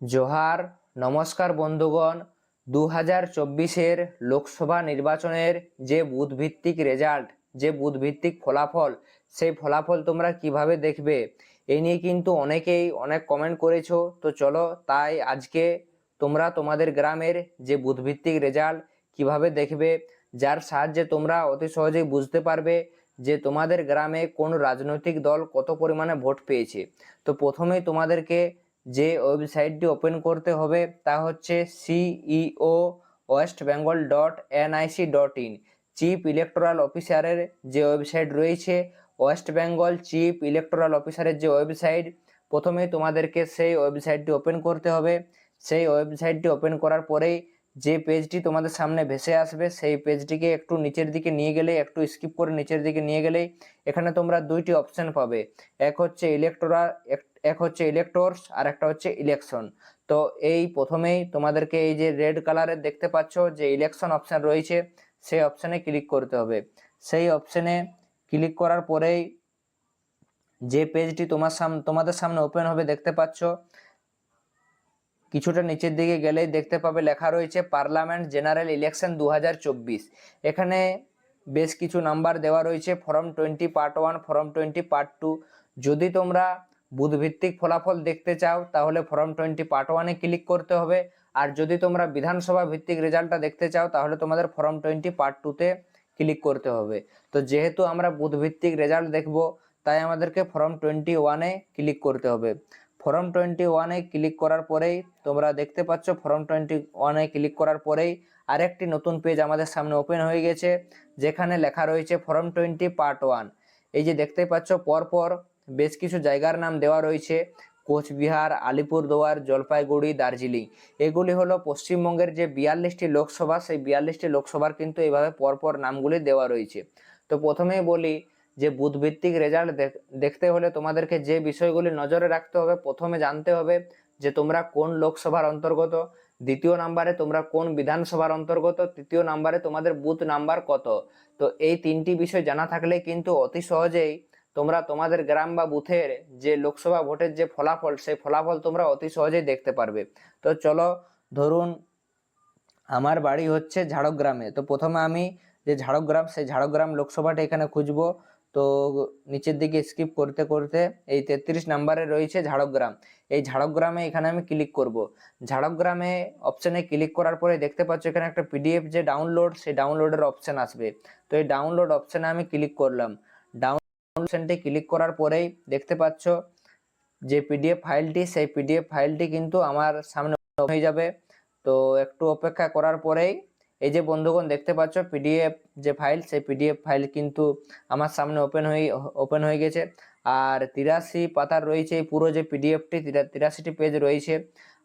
জোহার, নমস্কার বন্ধুগণ। দু হাজার চব্বিশের লোকসভা নির্বাচনের যে বুথভিত্তিক রেজাল্ট যে বুথভিত্তিক ফলাফল, সেই ফলাফল তোমরা কীভাবে দেখবে এই নিয়ে কিন্তু অনেকেই অনেক কমেন্ট করেছ। তো চলো, তাই আজকে তোমরা তোমাদের গ্রামের যে বুথভিত্তিক রেজাল্ট কীভাবে দেখবে, যার সাহায্যে তোমরা অতি সহজেই বুঝতে পারবে যে তোমাদের গ্রামে কোন রাজনৈতিক দল কত পরিমাণে ভোট পেয়েছে। তো প্রথমেই তোমাদেরকে যে ওয়েবসাইটটি ওপেন করতে হবে তা হচ্ছে CEO West Bengal dot NIC dot in. Chief electoral অফিসারের যে ওয়েবসাইট রয়েছে, ওয়েস্ট বেঙ্গল চিফ ইলেকটোরাল অফিসারের যে ওয়েবসাইট, প্রথমে তোমাদেরকে সেই ওয়েবসাইটটি ওপেন করতে হবে। সেই ওয়েবসাইটটি ওপেন করার পরেই যে পেজটি তোমাদের সামনে ভেসে আসবে, সেই পেজটিকে একটু নিচের দিকে নিয়ে গেলে একটু স্কিপ করে নিচের দিকে নিয়ে গেলেই, এখানে তোমরা দুইটি অপশন পাবে। এক হচ্ছে ইলেকটোরাল এক হচ্ছে ইলেকটোর্স আর একটা হচ্ছে ইলেকশন তো এই প্রথমেই তোমাদেরকে এই যে রেড কালারের দেখতে পাচ্ছ যে ইলেকশন অপশন রয়েছে, সেই অপশানে ক্লিক করতে হবে। সেই অপশানে ক্লিক করার পরেই যে পেজটি তোমার সামনে তোমাদের সামনে ওপেন হবে দেখতে পাচ্ছ কিছুটা নিচের দিকে গেলেই দেখতে পাবে লেখা রয়েছে পার্লামেন্ট জেনারেল ইলেকশন দু হাজার চব্বিশ। এখানে বেশ কিছু নাম্বার দেওয়া রয়েছে, form twenty part one, form twenty part two. যদি তোমরা বুথভিত্তিক ফলাফল দেখতে চাও, তাহলে ফর্ম টোয়েন্টি পার্ট ওয়ানে ক্লিক করতে হবে। আর যদি তোমরা বিধানসভা ভিত্তিক রেজাল্টটা দেখতে চাও, তাহলে তোমাদের ফর্ম টোয়েন্টি পার্ট টুতে ক্লিক করতে হবে। তো যেহেতু আমরা বুথভিত্তিক রেজাল্ট দেখব, তাই আমাদেরকে ফর্ম টোয়েন্টি ওয়ানে ক্লিক করতে হবে। ফর্ম টোয়েন্টি ওয়ানে ক্লিক করার পরেই তোমরা দেখতে পাচ্ছ ফর্ম টোয়েন্টি ওয়ানে ক্লিক করার পরেই আরেকটি নতুন পেজ আমাদের সামনে ওপেন হয়ে গেছে, যেখানে লেখা রয়েছে ফর্ম টোয়েন্টি পার্ট ওয়ান এই যে দেখতে পাচ্ছ, পরপর বেশ কিছু জায়গার নাম দেওয়া রয়েছে, কোচবিহার, আলিপুরদুয়ার, জলপাইগুড়ি, দার্জিলিং। এগুলি হলো পশ্চিমবঙ্গের যে বিয়াল্লিশটি লোকসভা, সেই বিয়াল্লিশটি লোকসভার কিন্তু এইভাবে পরপর নামগুলি দেওয়া রয়েছে। তো প্রথমেই বলি যে বুথভিত্তিক রেজাল্ট দেখতে হলে তোমাদেরকে যে বিষয়গুলি নজরে রাখতে হবে, প্রথমে জানতে হবে যে তোমরা কোন লোকসভার অন্তর্গত, দ্বিতীয় নাম্বারে তোমরা কোন বিধানসভার অন্তর্গত, তৃতীয় নাম্বারে তোমাদের বুথ নাম্বার কত। তো এই তিনটি বিষয় জানা থাকলে কিন্তু অতি সহজেই তোমরা তোমাদের গ্রাম বা বুথের যে লোকসভা ভোটের যে ফলাফল, সেই ফলাফল তোমরা অতি সহজেই দেখতে পারবে। তো চলো ধরুন আমার বাড়ি হচ্ছে ঝাড়গ্রামে। তো প্রথমে আমি যে ঝাড়গ্রাম, সেই ঝাড়গ্রাম লোকসভাটা এখানে খুঁজবো। তো নিচের দিকে স্কিপ করতে করতে এই তেত্রিশ নাম্বারে রয়েছে ঝাড়গ্রাম। এই ঝাড়গ্রামে এখানে আমি ক্লিক করব। ঝাড়গ্রামে অপশানে ক্লিক করার পরে দেখতে পাচ্ছ এখানে একটা পিডিএফ যে ডাউনলোড সেই ডাউনলোডের অপশান আসবে। তো এই ডাউনলোড অপশানে আমি ক্লিক করলাম। ডাউন অপশানটি ক্লিক করার পরেই দেখতে পাচ্ছ যে পিডিএফ ফাইলটি সেই পিডিএফ ফাইলটি কিন্তু আমার সামনে হয়ে যাবে। তো একটু অপেক্ষা করার পরেই এই যে বন্ধুগণ দেখতে পাচ্ছ পিডিএফ যে ফাইল সেই পিডিএফ ফাইল কিন্তু আমার সামনে ওপেন হয়ে ওপেন হয়ে গেছে। আর তিরাশি পাতার রয়েছে এই পুরো যে পিডিএফটি তিরাশিটি পেজ রয়েছে।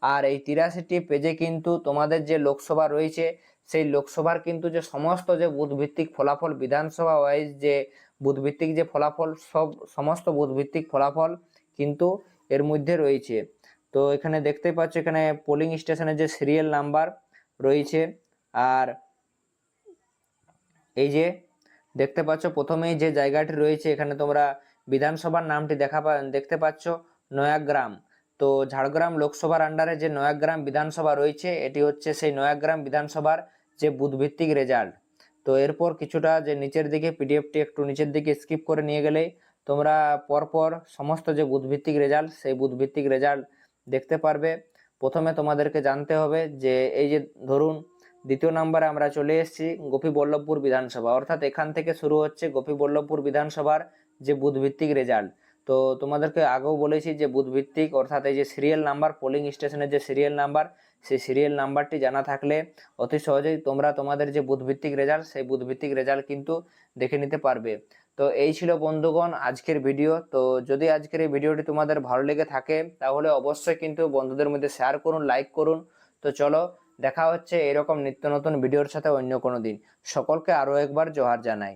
আর এই তিরাশিটি পেজে কিন্তু তোমাদের যে লোকসভা রয়েছে, সেই লোকসভার কিন্তু যে সমস্ত যে বুথভিত্তিক ফলাফল, বিধানসভা ওয়াইজ যে বুথভিত্তিক যে ফলাফল, সব, সমস্ত বুথভিত্তিক ফলাফল কিন্তু এর মধ্যে রয়েছে। তো এখানে দেখতে পাচ্ছ, এখানে পোলিং স্টেশনের যে সিরিয়াল নাম্বার রয়েছে আর এই যে দেখতে পাচ্ছ, প্রথমেই যে জায়গাটি রয়েছে, এখানে তোমরা বিধানসভার নামটি দেখা দেখতে পাচ্ছ, নয়াগ্রাম। তো ঝাড়গ্রাম লোকসভার আন্ডারে যে নয়াগ্রাম বিধানসভা রয়েছে, এটি হচ্ছে সেই নয়াগ্রাম বিধানসভার যে বুধভিত্তিক রেজাল্ট তো এরপর কিছুটা যে নিচের দিকে পিডিএফটি একটু নিচের দিকে স্কিপ করে নিয়ে গেলেই তোমরা পরপর সমস্ত যে বুধভিত্তিক রেজাল্ট সেই বুধভিত্তিক রেজাল্ট দেখতে পারবে। প্রথমে তোমাদেরকে জানতে হবে যে, এই যে ধরুন দ্বিতীয় নম্বরে আমরা চলে এসেছি গোপীবল্লভপুর বিধানসভা। অর্থাৎ এখান থেকে শুরু হচ্ছে গোপীবল্লভপুর বিধানসভার যে বুথভিত্তিক রেজাল্ট। তো তোমাদেরকে আগেও বলেছি যে বুথভিত্তিক অর্থাৎ এই যে সিরিয়াল নাম্বার পোলিং স্টেশনের যে সিরিয়াল নাম্বার, সেই সিরিয়াল নাম্বারটি জানা থাকলে অতি সহজেই তোমরা তোমাদের যে বুথভিত্তিক রেজাল্ট, সেই বুথভিত্তিক রেজাল্ট কিন্তু দেখে নিতে পারবে। তো এই ছিল বন্ধুগণ আজকের ভিডিও। তো যদি আজকের এই ভিডিওটি তোমাদের ভালো লেগে থাকে, তাহলে অবশ্যই কিন্তু বন্ধুদের মধ্যে শেয়ার করুন লাইক করুন। তো চলো দেখা হচ্ছে এরকম নিত্য নতুন ভিডিওর সাথে অন্য কোনো দিন। সকলকে আরও একবার জোহার জানাই।